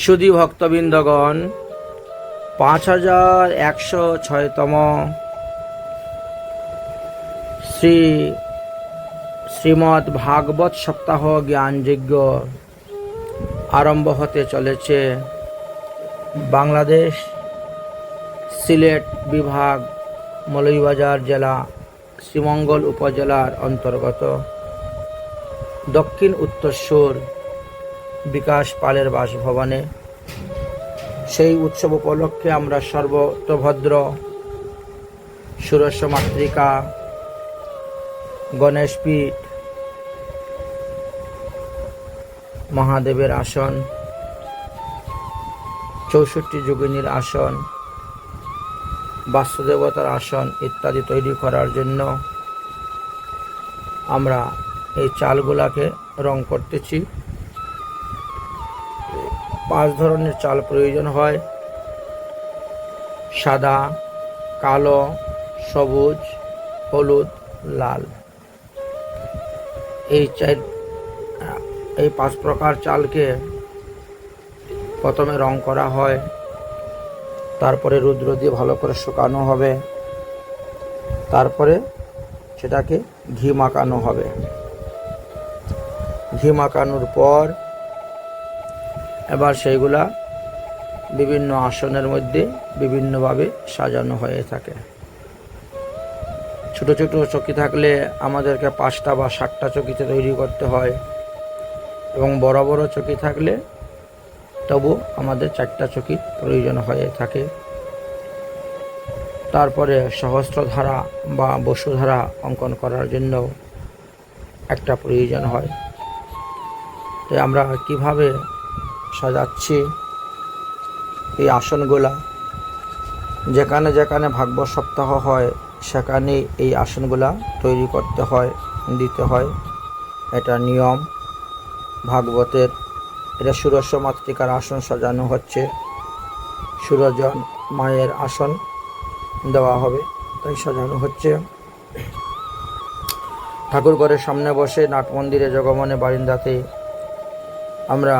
সুদী ভক্তবৃন্দগণ, পাঁচ হাজার একশো ছয়তম শ্রী শ্রীমদ্ ভাগবত সপ্তাহ জ্ঞানযজ্ঞ আরম্ভ হতে চলেছে। বাংলাদেশ সিলেট বিভাগ, মৌলভীবাজার জেলা, শ্রীমঙ্গল উপজেলার অন্তর্গত। দক্ষিণ উত্তরসূর বিকাশ পালের বাসভবনে। সেই উৎসব উপলক্ষে আমরা সর্বতভদ্র সুরস্য মাতৃকা গণেশপীঠ মহাদেবের আসন, চৌষট্টি যোগিনীর আসন, বাস্তুদেবতার আসন ইত্যাদি তৈরি করার জন্য আমরা এই চালগুলাকে রং করতেছি। পাঁচ ধরনের চাল প্রয়োজন হয়। সাদা, কালো, সবুজ, হলুদ, লাল। এই চার, এই পাঁচ প্রকার চালকে প্রথমে রং করা হয়। তারপরে রুদ্র দিয়ে ভালো করে শুকানো হবে। তারপরে সেটাকে ঘি মাখানো হবে। ঘি মাখানোর পর এবার সেইগুলা বিভিন্ন আসনের মধ্যে বিভিন্নভাবে সাজানো হয়ে থাকে। ছোট ছোট চকি থাকলে আমাদেরকে পাঁচটা বা সাতটা চকিতে তৈরি করতে হয় এবং বড় বড় চকি থাকলে তবু আমাদের চারটা চকির প্রয়োজন হয়ে থাকে। তারপরে সহস্রধারা বা বসুধারা অঙ্কন করার জন্য একটা প্রয়োজন হয়। তো আমরা কীভাবে সাজাচ্ছি এই আসনগুলা। যেখানে যেখানে ভাগবত সপ্তাহ হয় সেখানে এই আসনগুলা তৈরি করতে হয়, দিতে হয়। এটা নিয়ম। ভাগবতের এটা সুরস্য মাতৃকার আসন সাজানো হচ্ছে। সুরজন মায়ের আসন দেওয়া হবে, তাই সাজানো হচ্ছে। ঠাকুর ঘরের সামনে বসে নাট মন্দিরে জগমনে বারিন্দাতে আমরা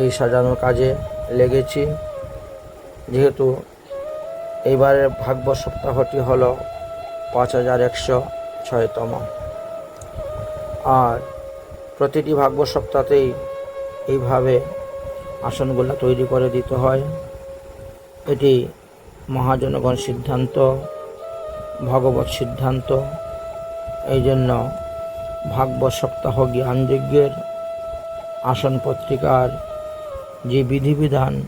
এই সাজানোর কাজে লেগেছি। যেহেতু এইবারের ভাগ্য সপ্তাহটি হলো পাঁচ হাজার একশো ছয়তম। আর প্রতিটি ভাগ্য সপ্তাহতেই এইভাবে আসনগুলো তৈরি করে দিতে হয়। এটি মহাজনগণ সিদ্ধান্ত, ভগবত সিদ্ধান্ত। এই জন্য ভাগবত সপ্তাহ জ্ঞানযজ্ঞের আসন পত্রিকার যে বিধিবিধান,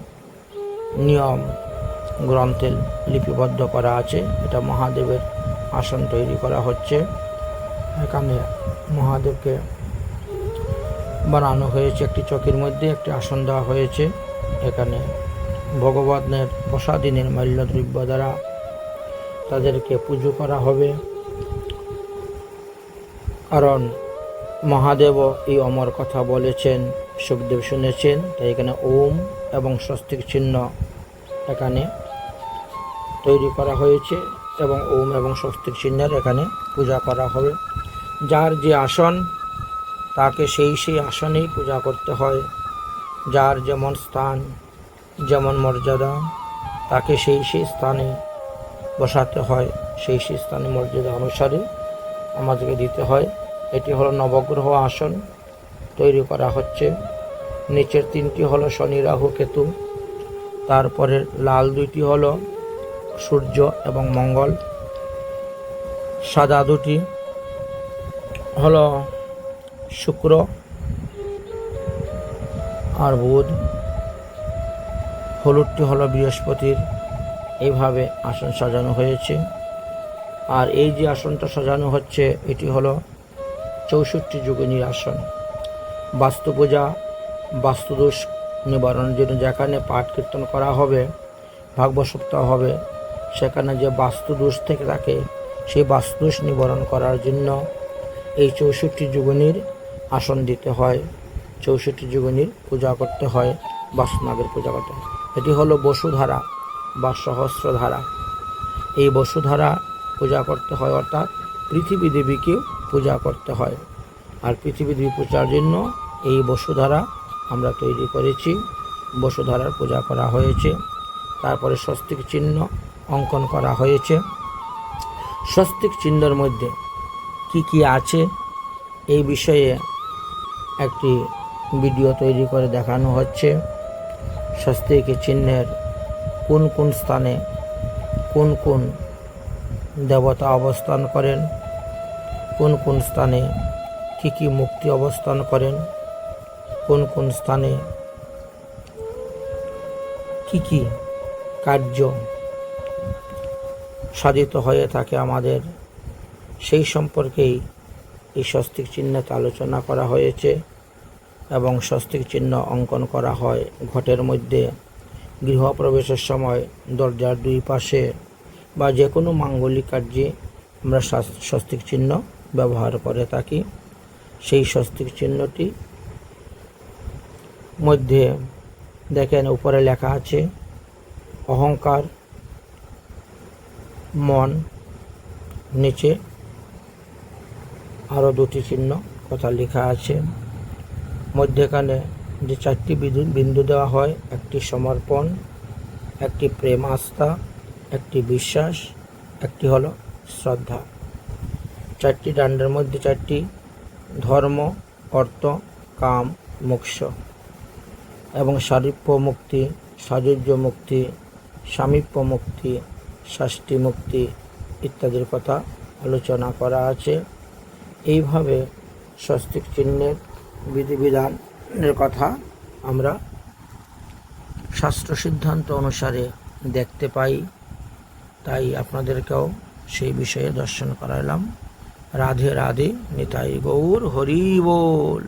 নিয়ম, গ্রন্থে লিপিবদ্ধ করা আছে, এটা মহাদেবের আসন তৈরি করা হচ্ছে। এখানে মহাদেবকে বানানো হয়েছে একটি চকির মধ্যে, একটি আসন দেওয়া হয়েছে। এখানে ভগবানের প্রসাদী নির্মাল্য দ্রব্য দ্বারা তাদেরকে পুজো করা হবে। কারণ মহাদেব এই অমর কথা বলেছেন। সুখদেব শুনেছেন, তাই এখানে ওম এবং স্বস্তিক চিহ্ন এখানে তৈরি করা হয়েছে এবং ওম এবং স্বস্তিক চিহ্নের এখানে পূজা করা হবে। যার যে আসন, তাকে সেই সেই আসনেই পূজা করতে হয়। যার যেমন স্থান, যেমন মর্যাদা, তাকে সেই সেই স্থানে বসাতে হয়। সেই সেই স্থানে মর্যাদা অনুসারে আমাদেরকে দিতে হয়। এটি হলো নবগ্রহ আসন। তৈরি করা হচ্ছে। নিচের তিনটি হলো শনি, রাহু, কেতু। তারপরে লাল দুইটি হলো সূর্য এবং মঙ্গল। সাদা দুটি হলো শুক্র আর বুধ। হলুদটি হলো বৃহস্পতির। এইভাবে আসন সাজানো হয়েছে। আর এই যে আসনটা সাজানো হচ্ছে, এটি হলো চৌষট্টি যোগিনীর আসন। বাস্তু পূজা বাস্তুদোষ নিবারণের জন্য যেখানে পাঠ কীর্তন করা হবে ভাগবত সপ্তাহ হবে, সেখানে যে বাস্তুদোষ থেকে থাকে, সেই বাস্তুদোষ নিবারণ করার জন্য এই চৌষট্টি যুগনির আসন দিতে হয়। চৌষট্টি যুগনির পূজা করতে হয় বাসনাগের পূজা করতে হয়। এটি হলো বসুধারা বা সহস্রধারা। এই বসুধারা পূজা করতে হয়, অর্থাৎ পৃথিবী দেবীকেও পূজা করতে হয়। আর পৃথিবী দেবী পূজার জন্য এই বসুধারা আমরা তৈরি করেছি। বসুধারার পূজা করা হয়েছে। তারপরে স্বস্তিক চিহ্ন অঙ্কন করা হয়েছে। স্বস্তিক চিহ্নের মধ্যে কি কি আছে, এই বিষয়ে একটি ভিডিও তৈরি করে দেখানো হচ্ছে। স্বস্তিক চিহ্নের কোন কোন স্থানে কোন কোন দেবতা অবস্থান করেন, কোন কোন স্থানে কি কি মুক্তি অবস্থান করেন? কোন কোন স্থানে? কি কি কার্য সাধিত হয়ে থাকে আমাদের? সেই সম্পর্কেই এই স্বস্তিক চিহ্নতে আলোচনা করা হয়েছে এবং স্বস্তিক চিহ্ন অঙ্কন করা হয় ঘটের মধ্যে। গৃহপ্রবেশের সময় দরজার দুই পাশে বা যে কোনো মাঙ্গলিক কার্যে আমরা স্বস্তিক চিহ্ন ব্যবহার করে থাকি। সেই স্বস্তিক চিহ্নটি মধ্যে দেখেন, উপরে লেখা আছে, অহংকার, মন, নিচে আরও দুটি চিহ্ন কথা লেখা আছে। মধ্যেখানে যে চারটি বিন্দু বিন্দু দেওয়া হয়, একটি সমর্পণ, একটি প্রেম আস্থা, একটি বিশ্বাস, একটি হলো শ্রদ্ধা। চারটি ডান্ডের মধ্যে চারটি ধর্ম, অর্থ, কাম, মোক্ষ এবং সারিপ্য মুক্তি সাজুজ্য মুক্তি, সামীপ্য মুক্তি শাস্তি মুক্তি ইত্যাদির কথা আলোচনা করা আছে। এইভাবে স্বস্তিক চিহ্নের বিধিবিধানের কথা আমরা শাস্ত্র সিদ্ধান্ত অনুসারে দেখতে পাই। তাই আপনাদেরকেও সেই বিষয়ে দর্শন করালাম। রাধে রাধে নিতাই গৌর হরি বল।